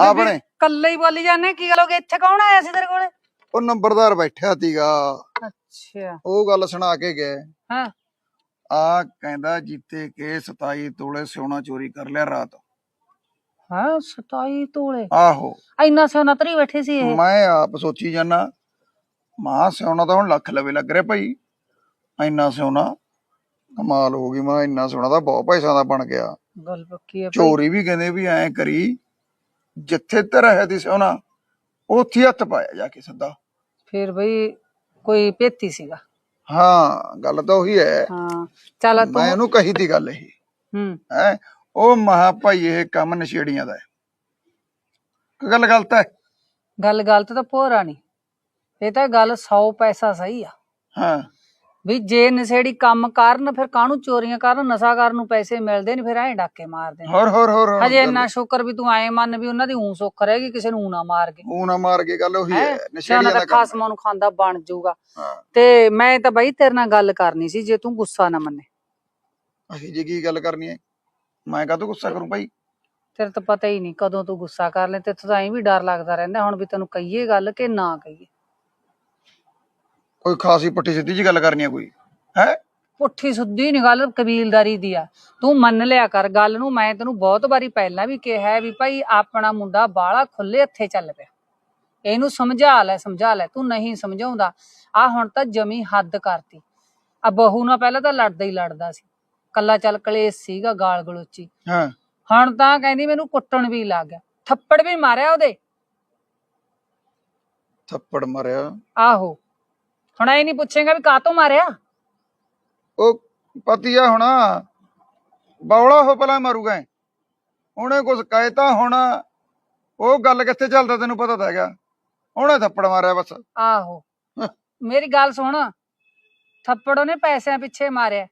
ਆਪਣੇ। ਕੱਲੇ ਹੀ ਬੋਲੀ ਜਾਂਦੇ ਕੀ ਗੱਲ ਹੋ ਗਈ? ਇੱਥੇ ਕੌਣ ਆਇਆ ਸੀ ਤੇਰੇ ਕੋਲੇ? ਉਹ ਨੰਬਰਦਾਰ ਬੈਠਿਆ ਸੀਗਾ। ਅੱਛਾ। ਉਹ ਗੱਲ ਸੁਣਾ ਕੇ ਗਏ। ਹਾਂ। ਆ ਕਹਿੰਦਾ ਜਿੱਤੇ ਕੇ 27 ਤੋਲੇ ਸੋਨਾ ਚੋਰੀ ਕਰ ਲਿਆ ਰਾਤ। ਹਾਂ 27 ਤੋਲੇ। ਆਹੋ। ਇੰਨਾ ਸੋਨਾ ਤਰੀ ਬੈਠੇ ਸੀ ਇਹ? ਮੈਂ ਆਪ ਸੋਚੀ ਜਾਨਾ ਮਾਂ ਸੋਨਾ ਤਾਂ ਹੁਣ ਲੱਖ ਲਵੇ ਲੱਗ ਰਿਹਾ ਭਾਈ। ਇੰਨਾ ਸੋਨਾ ਕਮਾਲ ਹੋ ਗਈ ਮਾਂ ਇੰਨਾ ਸੋਨਾ ਤਾਂ ਬਹੁਤ ਪੈਸਾ ਦਾ ਬਣ ਗਿਆ। ਗੱਲ ਪੱਕੀ ਹੈ ਚੋਰੀ ਵੀ ਕਹਿੰਦੇ ਵੀ ਐਂ ਕਰੀ ਜਿੱਥੇ ਤੇ ਰਹਿ ਦੀ ਸੋਨਾ ਉੱਥੇ ਹੀ ਹੱਥ ਪਾਇਆ ਜਾ ਕੇ ਸਿੱਧਾ। ਫਿਰ ਬਈ ਕੋਈ ਪੇਤੀ ਸੀਗਾ। ਹਾਂ ਗੱਲ ਤਾਂ ਉਹੀ ਹੈ। ਹਾਂ ਚੱਲ ਤੂੰ। ਮੈਂ ਉਹਨੂੰ ਕਹੀ ਤੀ ਗੱਲ ਇਹ। ਹੂੰ। ਹੈ ਉਹ ਮਹਾ ਭਾਈ ਇਹ ਕੰਮ ਨਸ਼ੇੜੀਆਂ ਦਾ ਹੈ। ਕੋਈ ਗੱਲ ਗਲਤ ਹੈ? ਗੱਲ ਗਲਤ ਤਾਂ ਭੋਰਾ ਨਹੀਂ। ਇਹ ਤਾਂ ਗੱਲ 100 ਪੈਸਾ ਸਹੀ ਆ। ਹਾਂ। ਵੀ ਜੇ ਨਸ਼ੇੜੀ ਕੰਮ ਕਰਨ ਫਿਰ ਕਾਹਨੂੰ ਚੋਰੀਆਂ ਕਰਨ? ਨਸ਼ਾ ਕਰਨ ਨੂੰ ਪੈਸੇ ਮਿਲਦੇ ਨਹੀਂ ਫਿਰ ਐਂ ਡਾਕੇ ਮਾਰਦੇ ਨੇ। ਹੋਰ ਹੋਰ ਹੋਰ ਹੋਰ ਹਜੇ ਇੰਨਾ ਸ਼ੁਕਰ ਵੀ ਤੂੰ ਐਂ ਮੰਨ ਵੀ ਉਹਨਾਂ ਦੀ ਊਂ ਸੁੱਖ ਰਹੇਗੀ ਕਿਸੇ ਨੂੰ ਊਂ ਨਾ ਮਾਰ ਕੇ। ਉਹ ਨਾ ਮਾਰ ਕੇ ਗੱਲ ਉਹੀ ਹੈ ਹੈਂ? ਨਸ਼ੇੜੀਆਂ ਦਾ ਦਾ ਕੰਮ। ਖਾਸਮਾਂ ਨੂੰ ਖਾਂਦਾ ਬਣ ਜਾਊਗਾ। ਹਾਂ। ਤੇ ਮੈਂ ਤਾਂ ਬਈ ਤੇਰੇ ਨਾਲ ਗੱਲ ਕਰਨੀ ਸੀ ਜੇ ਤੂੰ ਗੁੱਸਾ ਨਾ ਮੰਨੇ। ਅਸੀਂ ਜੀ ਕੀ ਗੱਲ ਕਰਨੀ ਹੈ? ਮੈਂ ਕਾਹਤੋਂ ਗੁੱਸਾ ਕਰੂੰ ਭਾਈ ਤੇਰੇ ਤਾਂ ਪਤਾ ਹੀ ਨਹੀਂ ਕਦੋਂ ਤੂੰ ਗੁੱਸਾ ਕਰ ਲੈ ਤੇ ਤਾਂ ਐਂ ਵੀ ਡਰ ਲੱਗਦਾ ਰਹਿੰਦਾ ਹੁਣ ਵੀ ਤੈਨੂੰ ਕਹੀਏ ਗੱਲ ਕਿ ਨਾ ਕਹੀਏ। ਕੋਈ ਖਾਸੀ ਪੱਟੀ ਸਿੱਧੀ ਜੀ ਗੱਲ ਕਰਨੀ ਹੈ ਕੋਈ? ਹੈ? ਪੁੱਠੀ ਸੁੱਧੀ ਨਹੀਂ ਗੱਲ ਕਬੀਲਦਾਰੀ ਦੀ ਆ। ਤੂੰ ਮੰਨ ਲਿਆ ਕਰ ਗੱਲ ਨੂੰ ਮੈਂ ਤੈਨੂੰ ਬਹੁਤ ਵਾਰੀ ਪਹਿਲਾਂ ਵੀ ਕਿਹਾ ਹੈ ਵੀ ਭਾਈ ਆਪਣਾ ਮੁੰਡਾ ਬਾਹਲਾ ਖੁੱਲੇ ਹੱਥੇ ਚੱਲ ਪਿਆ। ਇਹਨੂੰ ਸਮਝਾ ਲੈ ਸਮਝਾ ਲੈ ਤੂੰ ਨਹੀਂ ਸਮਝਾਉਂਦਾ। ਆ ਹੁਣ ਤਾਂ ਜਮੀ ਹੱਦ ਕਰਤੀ। ਆ ਬਹੂ ਨਾਲ ਪਹਿਲਾਂ ਤਾਂ ਲੜਦਾ ਹੀ ਲੜਦਾ ਸੀ। ਕੱਲਾ ਚੱਲ ਕਲੇਸ਼ ਸੀਗਾ ਗਾਲ ਗਲੋਚੀ। ਹਾਂ। ਹੁਣ ਤਾਂ ਕਹਿੰਦੀ ਮੈਨੂੰ ਕੁੱਟਣ ਵੀ ਲੱਗ ਗਿਆ। ਥੱਪੜ ਵੀ ਮਾਰਿਆ ਉਹਦੇ। ਥੱਪੜ ਮਾਰਿਆ। ਆਹੋ। ਹੁਣ ਇਹ ਨਹੀਂ ਪੁੱਛੇਗਾ ਵੀ ਕਾਹਤੋਂ ਮਾਰਿਆ? ਉਹ ਪਤੀ ਆ ਹੁਣ ਬੌਲਾ ਹੋ ਭਲਾ ਮਾਰੂਗਾ ਇਹ। ਉਹਨੇ ਕੁਝ ਕਹਿਤਾ ਹੁਣ ਉਹ ਗੱਲ ਕਿੱਥੇ ਚੱਲਦਾ ਤੈਨੂੰ ਪਤਾ ਤਾਂ ਹੈਗਾ। ਉਹਨੇ ਥੱਪੜ ਮਾਰਿਆ ਬਸ। ਆਹੋ। ਮੇਰੀ ਗੱਲ ਸੁਣ। ਥੱਪੜ ਉਹਨੇ ਪੈਸਿਆਂ ਪਿੱਛੇ ਮਾਰਿਆ।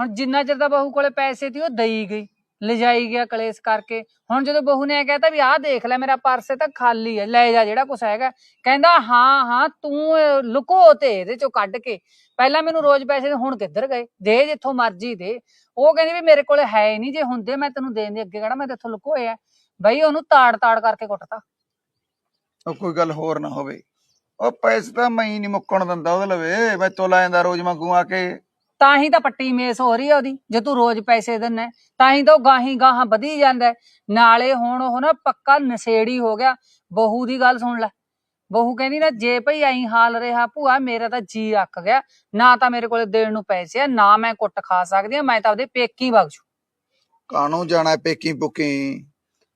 ਹੁਣ ਜਿੰਨਾ ਚਿਰ ਦਾ ਬਹੂ ਕੋਲੇ ਪੈਸੇ ਸੀ ਉਹ ਦਈ ਗਈ। ਲਿਜਾਈ ਗਿਆ ਕਲੇਸ਼ ਕਰਕੇ। ਹੁਣ ਜਦੋਂ ਬਹੂ ਨੇ ਕਹਿਤਾ ਵੀ ਆਹ ਦੇਖ ਲੈ ਮੇਰਾ ਪਰਸ ਤਾਂ ਖਾਲੀ ਹੈ ਲੈ ਜਾ ਜਿਹੜਾ ਕੁਛ ਹੈਗਾ। ਕਹਿੰਦਾ, ਹਾਂ ਹਾਂ, ਤੂੰ ਲੁਕੋ ਤੇ ਇਹਦੇ ਚੋਂ ਕੱਢ ਕੇ। ਪਹਿਲਾਂ ਮੈਨੂੰ ਰੋਜ਼ ਪੈਸੇ ਹੁਣ ਕਿੱਧਰ ਗਏ? ਦੇ ਜਿੱਥੋਂ ਮਰਜ਼ੀ ਦੇ। ਉਹ ਕਹਿੰਦੀ ਵੀ ਮੇਰੇ ਕੋਲ ਹੈ ਹੀ ਨਹੀਂ, ਜੇ ਹੁੰਦੇ ਮੈਂ ਤੈਨੂੰ ਦੇਣ ਦੇ ਅੱਗੇ ਕਿਹੜਾ ਮੈਂ ਤੇਥੋਂ ਲੁਕੋਏ ਆ। ਬਈ ਉਹਨੂੰ ਤਾੜ ਤਾੜ ਕਰਕੇ ਕੁੱਟਤਾ। ਉਹ ਕੋਈ ਗੱਲ ਹੋਰ ਨਾ ਹੋਵੇ। ਉਹ ਪੈਸੇ ਤਾਂ ਮੈਂ ਹੀ ਨਹੀਂ ਮੁੱਕਣ ਦਿੰਦਾ ਉਹਦੇ ਲਵੇ। ਮੈਂ ਤੋ ਜਾਂਦਾ ਰੋਜ਼ ਮੰਗੂ ਆ ਕੇ। ਤਾਂ ਹੀ ਤਾਂ ਪੱਟੀ ਮੇਸ ਹੋ ਰਹੀ ਆ ਉਹਦੀ ਜੇ ਤੂੰ ਰੋਜ਼ ਪੈਸੇ ਦਿੰਨਾ ਹੈ, ਤਾਂ ਹੀ ਤਾਂ ਉਹ ਗਾਹੀਂ ਗਾਹਾਂ ਵਧੀ ਜਾਂਦਾ ਹੈ। ਨਾਲੇ ਹੁਣ ਉਹ ਨਾ ਪੱਕਾ ਨਸ਼ੇੜੀ ਹੋ ਗਿਆ। ਬਹੂ ਦੀ ਗੱਲ ਸੁਣ ਲੈ। ਬਹੂ ਕਹਿੰਦੀ ਨਾ ਜੇ ਭਈ ਐਂ ਹਾਲ ਰਿਹਾ ਭੂਆ ਮੇਰਾ ਤਾਂ ਜੀ ਅੱਕ ਗਿਆ। ਨਾ ਤਾਂ ਮੇਰੇ ਕੋਲੇ ਦੇਣ ਨੂੰ ਪੈਸੇ ਆ ਨਾ ਮੈਂ ਕੁੱਟ ਖਾ ਸਕਦੀ ਆ ਮੈਂ ਤਾਂ ਆਪਦੇ ਪੇਕੀ ਵਗ ਜੂ। ਕਾਹਨੂੰ ਜਾਣਾ ਹੈ ਪੇਕੀ ਪੁੱਕੀ?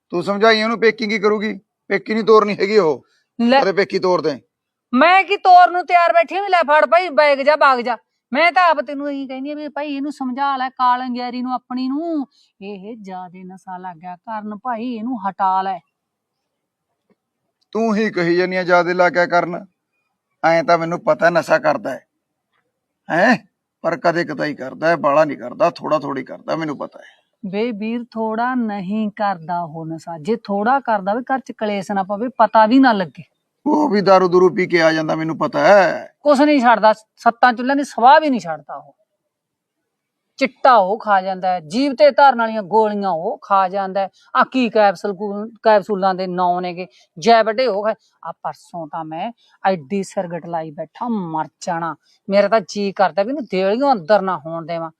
ਤੂੰ ਸਮਝਾਈ ਉਹਨੂੰ ਪੇਕੀ ਕੀ ਕਰੂਗੀ? ਪੇਕੀ ਨਹੀਂ ਤੋਰਨੀ ਹੈਗੀ ਉਹ। ਲੈ। ਅਰੇ ਪੇਕੀ ਤੋਰ ਦੇ। ਮੈਂ ਕੀ ਤੋਰ ਨੂੰ ਤਿਆਰ ਬੈਠੀ ਵੀ ਲੈ ਫੜ ਭਾਈ ਬੈਗ ਜਾ ਭਾਗ ਜਾ। ਮੈਂ ਤਾਂ ਆਪ ਤੈਨੂੰ ਇਹੀ ਕਹਿੰਦੀ ਆ ਵੀ ਭਾਈ ਇਹਨੂੰ ਸਮਝਾ ਲੈ ਕਾਲੰਗਿਆਰੀ ਨੂੰ ਆਪਣੀ ਨੂੰ। ਇਹ ਜਿਆਦੇ ਨਸ਼ਾ ਲੱਗ ਗਿਆ ਕਰਨ ਭਾਈ ਇਹਨੂੰ ਹਟਾ ਲੈ। ਤੂੰ ਹੀ ਕਹੀ ਜਾਨੀ ਆ ਜਿਆਦੇ ਲਾ ਕੇ ਕਰਨ। ਐਂ ਤਾਂ ਮੈਨੂੰ ਪਤਾ ਨਸ਼ਾ ਕਰਦਾ ਹੈ। ਹੈ? ਪਰ ਕਦੇ ਕਦਾਈ ਕਰਦਾ ਹੈ ਬਾਲਾ ਨਹੀਂ ਕਰਦਾ ਥੋੜਾ ਥੋੜੀ ਕਰਦਾ ਮੈਨੂੰ ਪਤਾ ਹੈ। ਬੇ ਵੀਰ ਥੋੜਾ ਨਹੀਂ ਕਰਦਾ ਉਹ ਨਸ਼ਾ। ਜੇ ਥੋੜਾ ਕਰਦਾ ਵੀ ਘਰ ਚ ਕਲੇਸ਼ ਨਾ ਪਵੇ ਪਤਾ ਵੀ ਨਾ ਲੱਗੇ। ਉਹ ਵੀ ਦਾਰੂ ਦੂਰੂ ਪੀ ਕੇ ਆ ਜਾਂਦਾ, ਮੈਨੂੰ ਪਤਾ ਹੈ। ਕੁਛ ਨਹੀਂ ਛੱਡਦਾ, ਸੱਤਾਂ ਚੁੱਲ੍ਹਿਆਂ ਦੀ ਸਵਾਹ ਵੀ ਨਹੀਂ ਛੱਡਦਾ ਉਹ। ਚਿੱਟਾ ਉਹ ਖਾ ਜਾਂਦਾ ਹੈ ਜੀਵ ਤੇ ਧਰਨ ਵਾਲੀਆਂ ਗੋਲੀਆਂ ਉਹ ਖਾ ਜਾਂਦਾ ਹੈ। ਆ ਕੀ ਕੈਪਸੂਲ ਕੂ- ਕੈਪਸੂਲਾਂ ਦੇ ਨਾਂ ਨੇਗੇ। ਜੈ ਵੱਡੇ ਉਹ ਖਾ ਆ ਪਰਸੋਂ ਤਾਂ ਮੈਂ ਐਡੀ ਸਰਗਟ ਲਾਈ ਬੈਠਾ, ਮਰ ਜਾਣਾ। ਮੇਰਾ ਤਾਂ ਜੀ ਕਰਦਾ ਵੀ ਇਹਨੂੰ ਦੇਲੀਆਂ ਅੰਦਰ ਨਾ ਹੋਣ ਦੇਵਾਂ।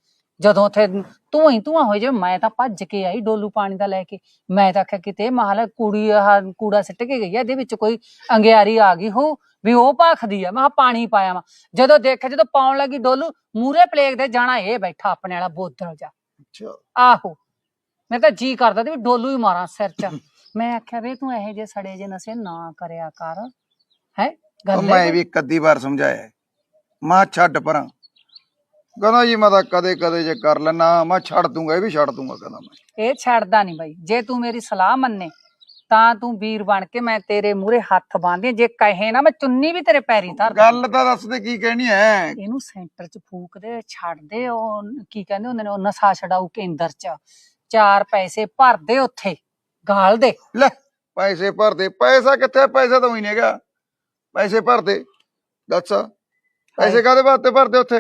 ਜਦੋਂ ਉੱਥੇ ਤੂੰ ਹੀ ਤੂੰ ਹੋਈ ਜੇ ਮੈਂ ਤਾਂ ਭੱਜ ਕੇ ਆਈ ਡੋਲੂ ਪਾਣੀ ਦਾ ਲੈ ਕੇ। ਮੈਂ ਤਾਂ ਆਖਿਆ ਕਿਤੇ ਮਹਾਲ ਕੁੜੀ ਆਹ ਕੂੜਾ ਸਿੱਟ ਕੇ ਗਈ ਆ ਇਹਦੇ ਵਿੱਚ ਕੋਈ ਅੰਗਿਆਰੀ ਆ ਗਈ ਹੋ ਵੀ ਉਹ ਭਾਖਦੀ ਆ। ਮੈਂ ਕਿਹਾ ਪਾਣੀ ਪਾਇਆ ਵਾ। ਜਦੋਂ ਦੇਖਿਆ ਜਦੋਂ ਪਾਉਣ ਲੱਗੀ ਡੋਲੂ ਮੂਰੇ ਪਲੇਗ ਦੇ ਜਾਣਾ ਇਹ ਬੈਠਾ ਆਪਣੇ ਵਾਲਾ ਬੋਤਲ ਜਾ। ਅੱਛਾ। ਆਹੋ। ਮੈਂ ਤਾਂ ਜੀ ਕਰਦਾ ਤੇ ਵੀ ਡੋਲੂ ਹੀ ਮਾਰਾਂ ਸਿਰ 'ਚ। ਮੈਂ ਆਖਿਆ ਵੇ ਤੂੰ ਇਹੋ ਜਿਹੇ ਸੜੇ ਜੇ ਨਸ਼ੇ ਨਾ ਕਰਿਆ ਕਰ। ਹੈ? ਉਹ ਗੱਲ ਮੈਂ ਵੀ ਇੱਕ ਅੱਧੀ ਵਾਰ ਸਮਝਾਇਆ। ਮਾਂ ਛੱਡ ਪਰਾਂ। ਕਹਿੰਦਾ ਜੀ ਮੈਂ ਤਾਂ ਕਦੇ ਕਦੇ ਜੇ ਕਰ ਲੈਣਾ ਮੈਂ ਛੱਡ ਦੂੰਗਾ ਇਹ ਵੀ ਛੱਡ ਦੂੰਗਾ ਕਹਿੰਦਾ ਮੈਂ। ਇਹ ਛੱਡਦਾ ਨਹੀਂ ਬਾਈ। ਜੇ ਤੂੰ ਮੇਰੀ ਸਲਾਹ ਮੰਨੇ ਤਾਂ ਤੂੰ ਵੀਰ ਬਣ ਕੇ ਮੈਂ ਤੇਰੇ ਮੂਹਰੇ ਹੱਥ ਬਾਂਧੇ ਜੇ ਕਹੇ ਨਾ ਮੈਂ ਚੁੰਨੀ ਵੀ ਤੇਰੇ ਪੈਰੀ ਧਰ ਦਾਂ। ਗੱਲ ਤਾਂ ਦੱਸ ਦੇ ਕੀ ਕਹਿਣੀ ਹੈ? ਇਹਨੂੰ ਸੈਂਟਰ 'ਚ ਫੂਕ ਦੇ ਛੱਡ ਦੇ ਉਹ ਕੀ ਕਹਿੰਦੇ ਹੁੰਦੇ ਨੇ ਉਹ ਨਸ਼ਾ ਛਡਾਊ ਕੇਂਦਰ 'ਚ। ਚਾਰ ਪੈਸੇ ਭਰ ਦੇ ਉੱਥੇ ਗਾਲ ਦੇ। ਲੈ ਪੈਸੇ ਭਰਦੇ ਪੈਸਾ ਕਿੱਥੇ ਪੈਸਾ ਤਾਂ ਹੀ ਨਹੀਂਗਾ ਪੈਸੇ ਭਰਦੇ ਦੱਸ। ਪੈਸੇ ਕਾਦੇ ਵਾਸਤੇ ਭਰਦੇ ਉੱਥੇ?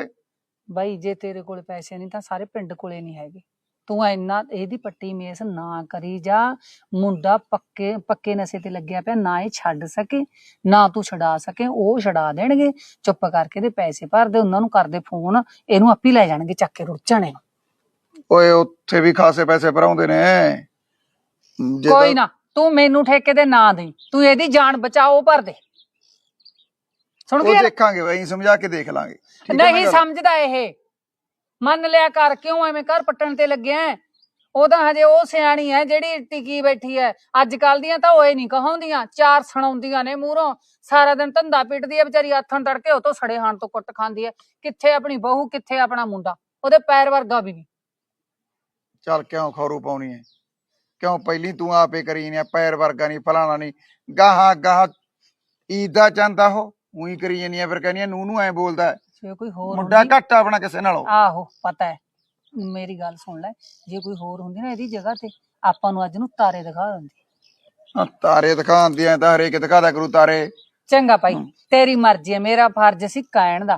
ਬਾਈ ਜੇ ਤੇਰੇ ਕੋਲ ਪੈਸੇ ਨਹੀਂ ਤਾਂ ਸਾਰੇ ਪਿੰਡ ਕੋਲੇ ਨਹੀਂ ਹੈਗੇ। ਤੂੰ ਇੰਨਾ ਇਹਦੀ ਪੱਟੀ ਮੇਸ ਨਾ ਕਰੀ ਜਾ। ਮੁੰਡਾ ਪੱਕੇ ਪੱਕੇ ਨਸ਼ੇ ਤੇ ਲੱਗਿਆ ਪਿਆ ਨਾ ਇਹ ਛੱਡ ਸਕੇ ਨਾ ਤੂੰ ਛਡਾ ਸਕੇ ਉਹ ਛਡਾ ਦੇਣਗੇ। ਚੁੱਪ ਕਰਕੇ ਦੇ ਪੈਸੇ ਭਰ ਦੇ ਉਹਨਾਂ ਨੂੰ ਕਰਦੇ ਫੋਨ ਇਹਨੂੰ ਆਪੀ ਲੈ ਜਾਣਗੇ ਚੱਕ ਕੇ ਰੁੱਚਣੇ ਓਏ ਉੱਥੇ ਵੀ ਖਾਸੇ ਪੈਸੇ ਭਰਾਉਂਦੇ ਨੇ। ਜੇ ਕੋਈ ਨਾ ਤੂੰ ਮੈਨੂੰ ਠੇਕੇ ਦੇ ਨਾ ਦੇ ਤੂੰ ਇਹਦੀ ਜਾਨ ਬਚਾਓ ਭਰ ਦੇ। ਸੁਣ ਉਹ ਗਿਆ ਦੇਖਾਂਗੇ ਬਈ ਸਮਝਾ ਕੇ ਦੇਖ ਲਾਂਗੇ। ਠੀਕ ਹੈ ਨਾ ਨਹੀਂ ਗੱਲ? ਸਮਝਦਾ ਇਹ। ਮੰਨ ਲਿਆ ਕਰ ਕਿਉਂ ਐਵੇਂ ਘਰ ਪੱਟਣ ਤੇ ਲੱਗਿਆ ਹੈ? ਉਹ ਤਾਂ ਹਜੇ ਉਹ ਸਿਆਣੀ ਹੈ ਜਿਹੜੀ ਟਿਕੀ ਬੈਠੀ ਹੈ। ਅੱਜ ਕੱਲ ਦੀਆਂ ਤਾਂ ਓਏ ਨਹੀਂ ਕਹਾਉਂਦੀਆਂ। ਚਾਰ ਸੁਣਾਉਂਦੀਆਂ ਨੇ ਮੂਹਰੋਂ। ਸਾਰਾ ਦਿਨ ਧੰਦਾ ਪਿੱਟਦੀ ਹੈ ਵਿਚਾਰੀ ਆਥਣ ਤੜਕੇ ਉਹ ਤੋਂ ਸੜੇ ਹਾਣ ਤੋਂ ਕੁੱਟ ਖਾਂਦੀ ਹੈ। ਕਿੱਥੇ ਆਪਣੀ ਬਹੂ ਕਿੱਥੇ ਆਪਣਾ ਮੁੰਡਾ? ਉਹਦੇ ਪੈਰ ਵਰਗਾ ਵੀ ਨਹੀਂ। ਚੱਲ ਕਿਉਂ ਖੌਰੂ ਪਾਉਣੀ ਹੈ? ਕਿਉਂ ਪਹਿਲੀ ਤੂੰ ਆਪੇ ਕਰੀ ਨੇ ਪੈਰ ਵਰਗਾ ਨਹੀਂ ਫਲਾਣਾ ਨਹੀਂ। ਗਾਹਾਂ ਗਾਹਾਂ ਈਦਾ ਚੰਦਾ ਹੋ ਉਹੀ ਕਰੀ ਜਾਂਦੀਆਂ ਫਿਰ ਕਹਿੰਦੀਆਂ ਨੂੰ ਨੂੰ ਐ ਬੋਲਦਾ ਹੈ। ਜੇ ਕੋਈ ਹੋਰ ਮੁੰਡਾ ਹੁੰਦੀ- ਘੱਟ ਆਪਣਾ ਕਿਸੇ ਨਾਲੋਂ। ਆਹੋ ਪਤਾ ਹੈ। ਮੇਰੀ ਗੱਲ ਸੁਣ ਲੈ ਜੇ ਕੋਈ ਹੋਰ ਹੁੰਦੀ ਨਾ ਇਹਦੀ ਜਗ੍ਹਾ ਤੇ ਆਪਾਂ ਨੂੰ ਅੱਜ ਨੂੰ ਤਾਰੇ ਦਿਖਾ ਦਿੰਦੀ। ਆਹ ਤਾਰੇ ਦਿਖਾਉਂਦੀਆਂ ਤਾਂ ਹਰੇਕ ਦਿਖਾਦਾ ਕਰੂ ਤਾਰੇ। ਚੰਗਾ ਭਾਈ ਤੇਰੀ ਮਰਜ਼ੀ ਹੈ ਮੇਰਾ ਫਰਜ਼ ਸੀ ਕਹਿਣ ਦਾ।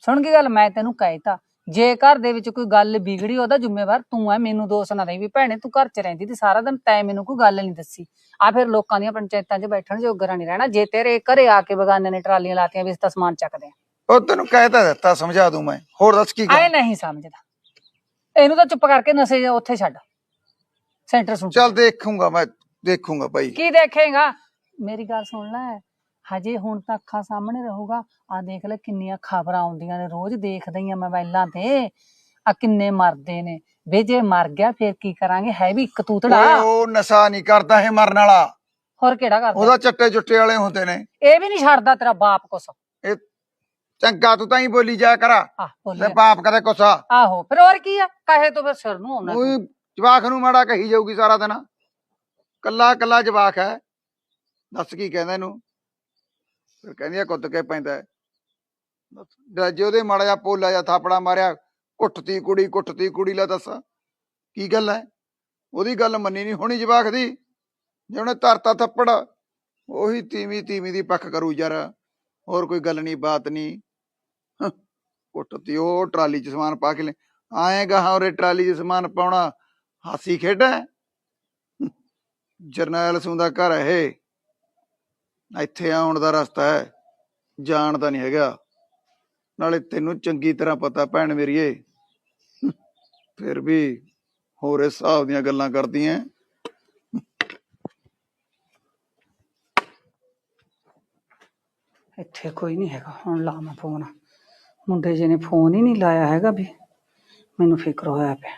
ਸੁਣ ਕੀ ਗੱਲ ਮੈਂ ਤੈਨੂੰ ਕਹਿਤਾ। ਜੇ ਘਰ ਦੇ ਵਿੱਚ ਕੋਈ ਗੱਲ ਵਿਗੜੀ ਉਹਦਾ ਜ਼ਿੰਮੇਵਾਰ ਤੂੰ ਐ ਮੈਨੂੰ ਦੋਸ਼ ਨਾ ਦੇਈ ਵੀ ਭੈਣੇ ਤੂੰ ਘਰ 'ਚ ਰਹਿੰਦੀ ਤੇ ਸਾਰਾ ਦਿਨ ਤੈਂ ਮੈਨੂੰ ਕੋਈ ਗੱਲ ਨਹੀਂ ਦੱਸੀ। ਆ ਫਿਰ ਲੋਕਾਂ ਦੀਆਂ ਪੰਚਾਇਤਾਂ 'ਚ ਬੈਠਣ ਜੋਗਰਾ ਨਹੀਂ ਰਹਿਣਾ ਜੇ ਤੇਰੇ ਘਰੇ ਆ ਕੇ ਬਗਾਨੇ ਨੇ ਟਰਾਲੀਆਂ ਲਾਤੀਆਂ ਵੀ ਇਸ ਤਾਂ ਸਮਾਨ ਚੱਕਦੇ ਆ। ਉਹ ਤੈਨੂੰ ਕਹਿਤਾ ਦਿੱਤਾ ਸਮਝਾ ਦੂੰ ਮੈਂ। ਹੋਰ ਦੱਸ ਕੀ ਐ ਕਰ ਨਹੀਂ ਸਮਝਦਾ। ਇਹਨੂੰ ਤਾਂ ਚੁੱਪ ਕਰਕੇ ਨਸ਼ੇ ਉੱਥੇ ਛੱਡ। ਸੈਂਟਰ ਸੁਣ। ਚੱਲ ਦੇਖੂੰਗਾ ਮੈਂ ਦੇਖੂੰਗਾ ਭਾਈ ਕੀ ਦੇਖੇਗਾ? ਮੇਰੀ ਗੱਲ ਸੁਣ ਲੈ। ਹਜੇ ਹੁਣ ਤਾਂ ਅੱਖਾਂ ਸਾਹਮਣੇ ਰਹੂਗਾ। ਆ ਦੇਖ ਲੈ ਕਿੰਨੀਆਂ ਖਬਰਾਂ ਆਉਂਦੀਆਂ ਨੇ ਰੋਜ਼ ਦੇਖਦੇ ਹੀ ਆ ਮੋਬਾਈਲਾਂ ਤੇ। ਆ ਕਿੰਨੇ ਮਰਦੇ ਨੇ। ਵੇ ਜੇ ਮਰ ਗਿਆ ਫਿਰ ਕੀ ਕਰਾਂਗੇ? ਹੈ ਵੀ ਇੱਕ ਤੂਤੜਾ। ਓਏ ਉਹ ਨਸ਼ਾ ਨਹੀਂ ਕਰਦਾ ਇਹ ਮਰਨ ਵਾਲਾ। ਹੋਰ ਕਿਹੜਾ ਕਰਦਾ? ਉਹਦਾ ਚੱਟੇ ਚੁੱਟੇ ਵਾਲੇ ਹੁੰਦੇ ਨੇ। ਇਹ ਵੀ ਨਹੀਂ ਛੱਡਦਾ ਤੇਰਾ ਬਾਪ ਕੁਛ। ਇਹ ਚੰਗਾ ਤੂੰ ਤਾਂ ਹੀ ਬੋਲੀ ਜਾ ਕਰਾ। ਤੇ ਬਾਪ ਕਦੇ ਕੁਛਾ ਆਹੋ ਫਿਰ ਹੋਰ ਕੀ ਆ? ਕਹੇ ਤੋਂ ਫਿਰ ਸਿਰ ਨੂੰ ਆਉਣਾ ਉਹ ਜਵਾਖ ਨੂੰ ਮਾੜਾ ਕਹੀ ਜਾਊਗੀ ਸਾਰਾ ਦਿਨ। ਕੱਲਾ ਕੱਲਾ ਜਵਾਖ ਹੈ। ਦੱਸ ਕੀ ਕਹਿੰਦਾ ਇਹਨੂੰ? ਫਿਰ ਕਹਿੰਦੀ ਆ ਕੁੱਤ ਕੇ ਪੈਂਦਾ ਜੇ- ਉਹਦੇ ਮਾੜਾ ਜਿਹਾ ਪੋਲਾ ਜਿਹਾ ਥਾਪੜਾ ਮਾਰਿਆ, ਕੁੱਟਤੀ ਕੁੜੀ ਕੁੱਟਤੀ ਕੁੜੀ, ਲੈ ਦੱਸ, ਕੀ ਗੱਲ ਹੈ? ਉਹਦੀ ਗੱਲ ਮੰਨੀ ਨਹੀਂ ਹੋਣੀ ਜਵਾਖ ਦੀ। ਜੇ ਉਹਨੇ ਧਰਤਾ ਥੱਪੜ, ਉਹੀ ਤੀਵੀਂ ਤੀਵੀਂ ਦੀ ਪੱਖ ਕਰੂ ਯਾਰ। ਹੋਰ ਕੋਈ ਗੱਲ ਨਹੀਂ, ਬਾਤ ਨਹੀਂ। ਕੁੱਟਤੀ ਉਹ ਟਰਾਲੀ 'ਚ ਸਮਾਨ ਪਾ ਕੇ ਲੈ। ਆਏਗਾ ਹਾਂ ਉਰੇ ਟਰਾਲੀ 'ਚ ਸਮਾਨ ਪਾਉਣਾ। ਹਾਸੀ ਖੇਡਾ ਹੈ? ਜਰਨੈਲ ਸਿੰਘ ਦਾ ਘਰ ਹੈ ਇਹ। ਇੱਥੇ ਆਉਣ ਦਾ ਰਸਤਾ ਹੈ। ਜਾਣ ਦਾ ਨਹੀਂ ਹੈਗਾ। ਨਾਲੇ ਤੈਨੂੰ ਚੰਗੀ ਤਰ੍ਹਾਂ ਪਤਾ ਭੈਣ ਮੇਰੀਏ ਫਿਰ ਵੀ ਹੋਰ ਇਸ ਹਿਸਾਬ ਦੀਆਂ ਗੱਲਾਂ ਕਰਦੀਆਂ ਇੱਥੇ ਕੋਈ ਨਹੀਂ ਹੈਗਾ। ਹੁਣ ਲਾਵਾਂ ਫੋਨ। ਮੁੰਡੇ ਜੀ ਨੇ ਫੋਨ ਹੀ ਨਹੀਂ ਲਾਇਆ ਹੈਗਾ ਵੀ। ਮੈਨੂੰ ਫਿਕਰ ਹੋਇਆ ਪਿਆ।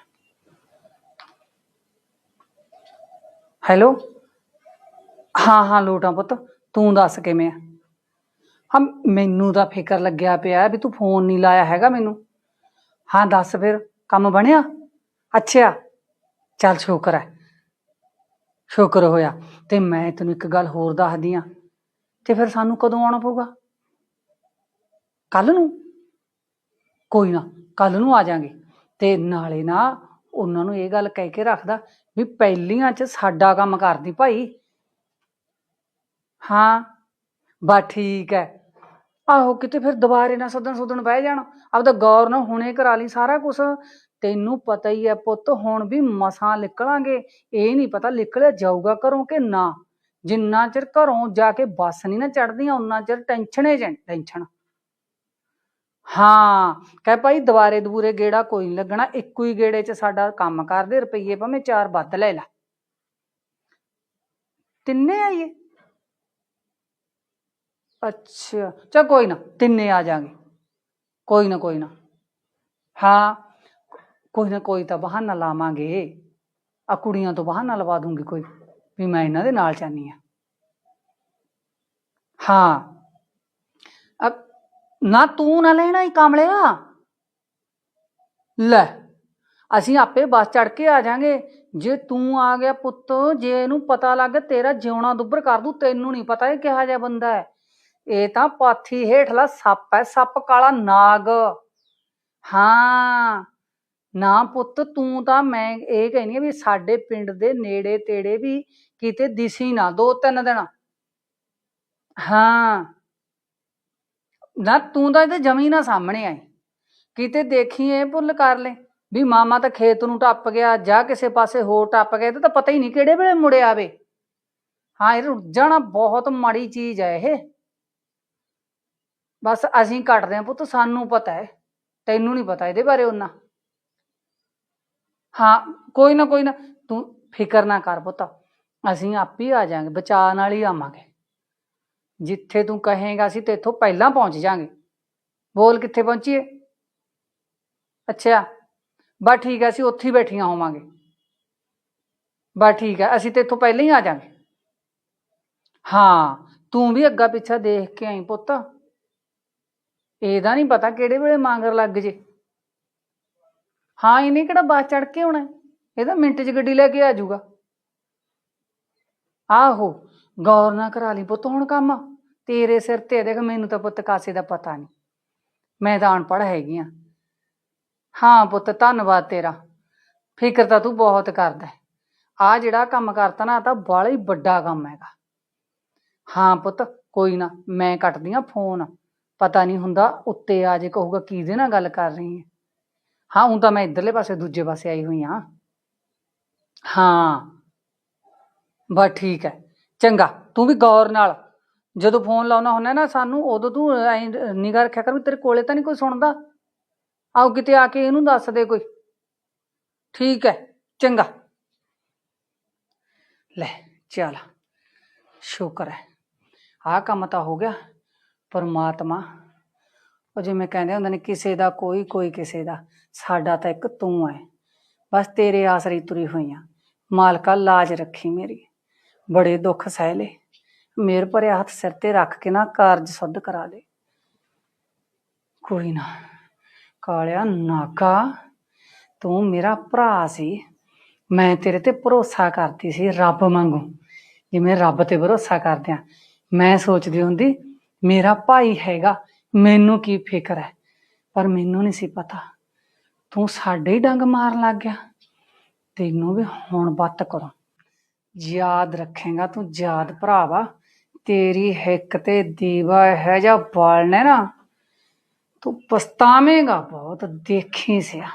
ਹੈਲੋ? ਹਾਂ ਹਾਂ, ਲੋਟਾ ਪੁੱਤ। ਤੂੰ ਦੱਸ ਕਿਵੇਂ ਆ? ਹਾਂ, ਮੈਨੂੰ ਤਾਂ ਫਿਕਰ ਲੱਗਿਆ ਪਿਆ ਵੀ ਤੂੰ ਫੋਨ ਨਹੀਂ ਲਾਇਆ ਹੈਗਾ ਮੈਨੂੰ। ਹਾਂ, ਦੱਸ ਫਿਰ, ਕੰਮ ਬਣਿਆ? ਅੱਛਾ, ਚੱਲ ਸ਼ੁਕਰ ਹੈ। ਸ਼ੁਕਰ ਹੋਇਆ। ਤੇ ਮੈਂ ਤੈਨੂੰ ਇੱਕ ਗੱਲ ਹੋਰ ਦੱਸਦੀ ਆ ਤੇ ਫਿਰ ਸਾਨੂੰ ਕਦੋਂ ਆਉਣਾ ਪਊਗਾ? ਕੱਲ ਨੂੰ? ਕੋਈ ਨਾ ਕੱਲ ਨੂੰ ਆ ਜਾਾਂਗੇ। ਤੇ ਨਾਲੇ ਨਾ, ਉਹਨਾਂ ਨੂੰ ਇਹ ਗੱਲ ਕਹਿ ਕੇ ਰੱਖਦਾ ਵੀ ਪਹਿਲੀਆਂ 'ਚ ਸਾਡਾ ਕੰਮ ਕਰਦੀ ਭਾਈ। ਹਾਂ ਬਾ ਠੀਕ ਹੈ ਆਹੋ, ਕਿਤੇ ਫਿਰ ਦੁਬਾਰੇ ਨਾ ਸੱਦਣ ਸੁੱਦਣ ਬਹਿ ਜਾਣ। ਆਪਦਾ ਗੌਰ ਨਾਲ ਹੁਣੇ ਕਰਾ ਲਈ ਸਾਰਾ ਕੁਝ ਤੈਨੂੰ ਪਤਾ ਹੀ ਹੈ ਪੁੱਤ, ਹੁਣ ਵੀ ਮਸਾਂ ਨਿਕਲਾਂਗੇ। ਇਹ ਨਹੀਂ ਪਤਾ ਨਿਕਲਿਆ ਜਾਊਗਾ ਘਰੋਂ ਕਿ ਨਾ। ਜਿੰਨਾ ਚਿਰ ਘਰੋਂ ਜਾ ਕੇ ਬੱਸ ਨਹੀਂ ਨਾ ਚੜਦੀਆਂ ਉਹਨਾਂ ਚਿਰ ਟੈਨਸ਼ਨੇ ਜਾਂ, ਟੈਨਸ਼ਨ। ਹਾਂ, ਕਹਿ ਭਾਈ ਦੁਬਾਰੇ ਦਬੂਰੇ ਗੇੜਾ ਕੋਈ ਨਹੀਂ ਲੱਗਣਾ। ਇੱਕੋ ਹੀ ਗੇੜੇ 'ਚ ਸਾਡਾ ਕੰਮ ਕਰਦੇ ਰੁਪਈਏ ਭਾਵੇਂ ਚਾਰ ਵੱਧ ਲੈ ਲੈ। ਤਿੰਨੇ ਆਈਏ ਅੱਛਾ ਚਾ ਕੋਈ ਨਾ, ਤਿੰਨੇ ਆ ਜਾਾਂਗੇ। ਕੋਈ ਨਾ ਕੋਈ ਨਾ। ਹਾਂ, ਕੋਈ ਨਾ, ਕੋਈ ਤਾਂ ਬਹਾਨਾ ਲਾਵਾਂਗੇ। ਆ ਕੁੜੀਆਂ ਤੋਂ ਬਹਾਨਾ ਲਵਾ ਦੂੰਗੀ ਕੋਈ, ਵੀ ਮੈਂ ਇਹਨਾਂ ਦੇ ਨਾਲ ਚਾਹਨੀ ਆ ਹਾਂ। ਅਬ, ਨਾ ਤੂੰ ਨਾ ਲੈਣਾ ਹੀ ਕਾਮਲਿਆ ਲੈ, ਅਸੀਂ ਆਪੇ ਬੱਸ ਚੜ ਕੇ ਆ ਜਾਾਂਗੇ। ਜੇ ਤੂੰ ਆ ਗਿਆ ਪੁੱਤ, ਜੇ ਇਹਨੂੰ ਪਤਾ ਲੱਗ ਗਿਆ, ਤੇਰਾ ਜਿਉਣਾ ਦੁੱਬਰ ਕਰ ਦੂ, ਤੈਨੂੰ ਨਹੀਂ ਪਤਾ ਇਹ ਕਿਹਾ ਜਿਹਾ ਬੰਦਾ ਹੈ। ਇਹ ਤਾਂ ਪਾਥੀ ਹੇਠਲਾ ਸੱਪ ਹੈ, ਸੱਪ ਕਾਲਾ ਨਾਗ। ਹਾਂ। ਨਾ ਪੁੱਤ, ਤੂੰ ਤਾਂ ਮੈਂ ਇਹ ਕਹਿੰਦੀ ਆ ਵੀ ਸਾਡੇ ਪਿੰਡ ਦੇ ਨੇੜੇ ਤੇੜੇ ਵੀ ਕਿਤੇ ਦਿਸੀ ਨਾ, ਦੋ ਤਿੰਨ ਦਿਨ। ਹਾਂ। ਨਾ, ਤੂੰ ਤਾਂ ਇਹਦੇ ਜਮੀ ਨਾ ਸਾਹਮਣੇ ਆਈ। ਕਿਤੇ ਦੇਖੀ ਇਹ ਭੁੱਲ ਕਰ ਲੈ ਵੀ ਮਾਮਾ ਤਾਂ ਖੇਤ ਨੂੰ ਟੱਪ ਗਿਆ, ਜਾਂ ਕਿਸੇ ਪਾਸੇ ਹੋਰ ਟੱਪ ਗਿਆ, ਇਹ ਤਾਂ ਪਤਾ ਹੀ ਨਹੀਂ ਕਿਹੜੇ ਵੇਲੇ ਮੁੜ ਆਵੇ। ਹਾਂ, ਇਹ ਰੁੱਝ ਜਾਣਾ ਬਹੁਤ ਮਾੜੀ ਚੀਜ਼ ਹੈ ਇਹ। ਬਸ ਅਸੀਂ ਕੱਟਦੇ ਹਾਂ ਪੁੱਤ, ਸਾਨੂੰ ਪਤਾ ਹੈ। ਤੈਨੂੰ ਨਹੀਂ ਪਤਾ ਇਹਦੇ ਬਾਰੇ ਉਹਨਾਂ। ਹਾਂ, ਕੋਈ ਨਾ ਕੋਈ ਨਾ, ਤੂੰ ਫਿਕਰ ਨਾ ਕਰ ਪੁੱਤ। ਅਸੀਂ ਆਪ ਹੀ ਆ ਜਾਾਂਗੇ ਬਚਾਅ ਨਾਲ ਹੀ ਆਵਾਂਗੇ। ਜਿੱਥੇ ਤੂੰ ਕਹੇਗਾ, ਅਸੀਂ ਤੇਥੋਂ ਪਹਿਲਾਂ ਪਹੁੰਚ ਜਾਾਂਗੇ ਬੋਲ ਕਿੱਥੇ ਪਹੁੰਚੀਏ? ਅੱਛਾ, ਬਸ ਠੀਕ ਹੈ, ਅਸੀਂ ਉੱਥੇ ਹੀ ਬੈਠੀਆਂ ਹੋਵਾਂਗੇ। ਬਸ ਠੀਕ ਹੈ, ਅਸੀਂ ਤੇਥੋਂ ਪਹਿਲਾਂ ਹੀ ਆ ਜਾਾਂਗੇ ਹਾਂ, ਤੂੰ ਵੀ ਅੱਗਾ ਪਿੱਛਾ ਦੇਖ ਕੇ ਆਈ ਪੁੱਤ। ਇਹਦਾ ਨਹੀਂ ਪਤਾ ਕਿਹੜੇ ਵੇਲੇ ਮਾਂਗਰ ਲੱਗ ਜੇ। ਹਾਂ, ਇਹਨੇ ਕਿਹੜਾ ਬੱਸ ਚੜ ਕੇ ਆਉਣਾ? ਇਹ ਤਾਂ ਮਿੰਟ 'ਚ ਗੱਡੀ ਲੈ ਕੇ ਆ ਜਾਊਗਾ। ਆਹੋ, ਗੌਰ ਨਾ ਕਰਾ ਲਈ ਪੁੱਤ, ਹੁਣ ਕੰਮ ਤੇਰੇ ਸਿਰ ਤੇ ਦੇਖ, ਮੈਨੂੰ ਤਾਂ ਪੁੱਤ ਕਾਸੇ ਦਾ ਪਤਾ ਨਹੀਂ। ਮੈਂ ਤਾਂ ਅਨਪੜ੍ਹ ਹੈਗੀ ਆ। ਹਾਂ ਪੁੱਤ, ਧੰਨਵਾਦ ਤੇਰਾ। ਫਿਕਰ ਤਾਂ ਤੂੰ ਬਹੁਤ ਕਰਦਾ ਆ ਜਿਹੜਾ ਕੰਮ ਕਰਤਾ ਨਾ ਤਾਂ ਬਾਹਲਾ ਹੀ ਵੱਡਾ ਕੰਮ ਹੈਗਾ। ਹਾਂ ਪੁੱਤ, ਕੋਈ ਨਾ, ਮੈਂ ਕੱਟਦੀ ਆ ਫੋਨ। ਪਤਾ ਨਹੀਂ ਹੁੰਦਾ ਉੱਤੇ ਆ ਜੇ ਕਹੂਗਾ ਕਿਹਦੇ ਨਾਲ ਗੱਲ ਕਰ ਰਹੀ ਹੈ। ਹਾਂ, ਹੁਣ ਤਾਂ ਮੈਂ ਇਧਰਲੇ ਪਾਸੇ, ਦੂਜੇ ਪਾਸੇ ਆਈ ਹੋਈ ਹਾਂ। ਹਾਂ। ਬਸ ਠੀਕ ਹੈ। ਚੰਗਾ, ਤੂੰ ਵੀ ਗੌਰ ਨਾਲ। ਜਦੋਂ ਫੋਨ ਲਾਉਣਾ ਹੁੰਦਾ ਨਾ ਸਾਨੂੰ, ਉਦੋਂ ਤੂੰ ਐ ਨਿਗਾਹ ਰੱਖਿਆ ਕਰ ਵੀ ਤੇਰੇ ਕੋਲੇ ਤਾਂ ਨਹੀਂ ਕੋਈ ਸੁਣਦਾ। ਆਓ ਕਿਤੇ ਆ ਕੇ ਇਹਨੂੰ ਦੱਸ ਦੇ ਕੋਈ। ਠੀਕ ਹੈ, ਚੰਗਾ। ਲੈ, ਚੱਲ। ਸ਼ੁਕਰ ਹੈ। ਆਹ ਕੰਮ ਤਾਂ ਹੋ ਗਿਆ। ਪਰਮਾਤਮਾ। ਉਹ ਜਿਵੇਂ ਕਹਿੰਦੇ ਹੁੰਦੇ ਨੇ, ਕਿਸੇ ਦਾ ਕੋਈ ਕੋਈ ਕਿਸੇ ਦਾ। ਸਾਡਾ ਤਾਂ ਇੱਕ ਤੂੰ ਹੈ ਬਸ ਤੇਰੇ ਆਸਰੀ ਤੁਰੀ ਹੋਈ ਆ। ਮਾਲਕਾ, ਲਾਜ ਰੱਖੀ ਮੇਰੀ। ਬੜੇ ਦੁੱਖ ਸਹਿ ਲੈ ਮੇਰ ਭਰਿਆ ਹੱਥ ਸਿਰ ਤੇ ਰੱਖ ਕੇ ਨਾ ਕਾਰਜ ਸੁੱਧ ਕਰਾ ਦੇ। ਕੋਈ ਨਾ। ਕਾਲਿਆ ਨਾਕਾ ਤੂੰ ਮੇਰਾ ਭਰਾ ਸੀ। ਮੈਂ ਤੇਰੇ ਤੇ ਭਰੋਸਾ ਕਰਦੀ ਸੀ ਰੱਬ ਵਾਂਗੂ। ਜਿਵੇਂ ਰੱਬ ਤੇ ਭਰੋਸਾ ਕਰਦੇ ਆ। ਮੈਂ ਸੋਚਦੀ ਹੁੰਦੀ ਮੇਰਾ ਭਾਈ ਹੈਗਾ, ਮੈਨੂੰ ਕੀ ਫਿਕਰ ਹੈ? ਪਰ ਮੈਨੂੰ ਨਹੀਂ ਸੀ ਪਤਾ। ਤੂੰ ਸਾਡੇ ਹੀ ਡੰਗ ਮਾਰਨ ਲੱਗ ਗਿਆ। ਤੈਨੂੰ ਵੀ ਹੁਣ ਬੱਤ ਕਰੋ। ਯਾਦ ਰੱਖੇਗਾ ਤੂੰ, ਯਾਦ ਭਰਾਵਾ। ਤੇਰੀ ਹਿੱਕ ਤੇ ਦੀਵਾ ਹੈ ਜਾਂ ਬਾਲਣੇ ਨਾ, ਤੂੰ ਪਛਤਾਵੇਂਗਾ ਬਹੁਤ, ਦੇਖੀ ਸਿਆ।